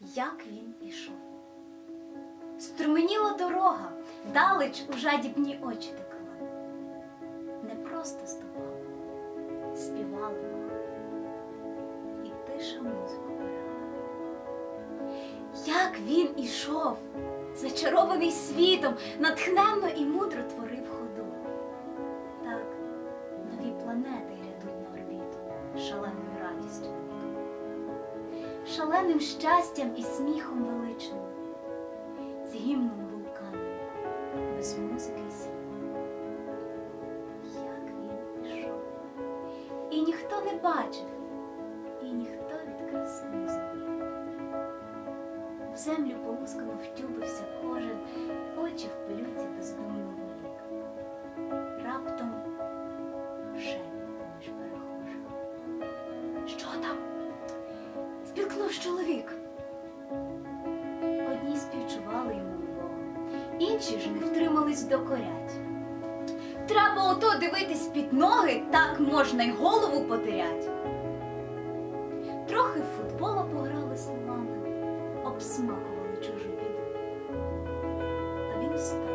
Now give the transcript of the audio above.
як він ішов. Струменіла дорога, далеч у жадібні очі текла. Не просто ступав, співали і тиша музику. Як він ішов, зачарований світом, натхненно і мудро творив ходу. Так, нові планети глядуть на орбіту народу, шаленим щастям і сміхом величним, з гімном вулканом, без музики слів. Як він ішов, і ніхто не бачив, і ніхто від краси. В землю полускано втюбився кожен, очі в пилюці бездумно Минув чоловік. Одні співчували йому Бога, інші ж не втримались до корять. Треба ото дивитись під ноги, так можна й голову потерять. Трохи в футбола пограли словами, обсмакували чужу біду. А він встав.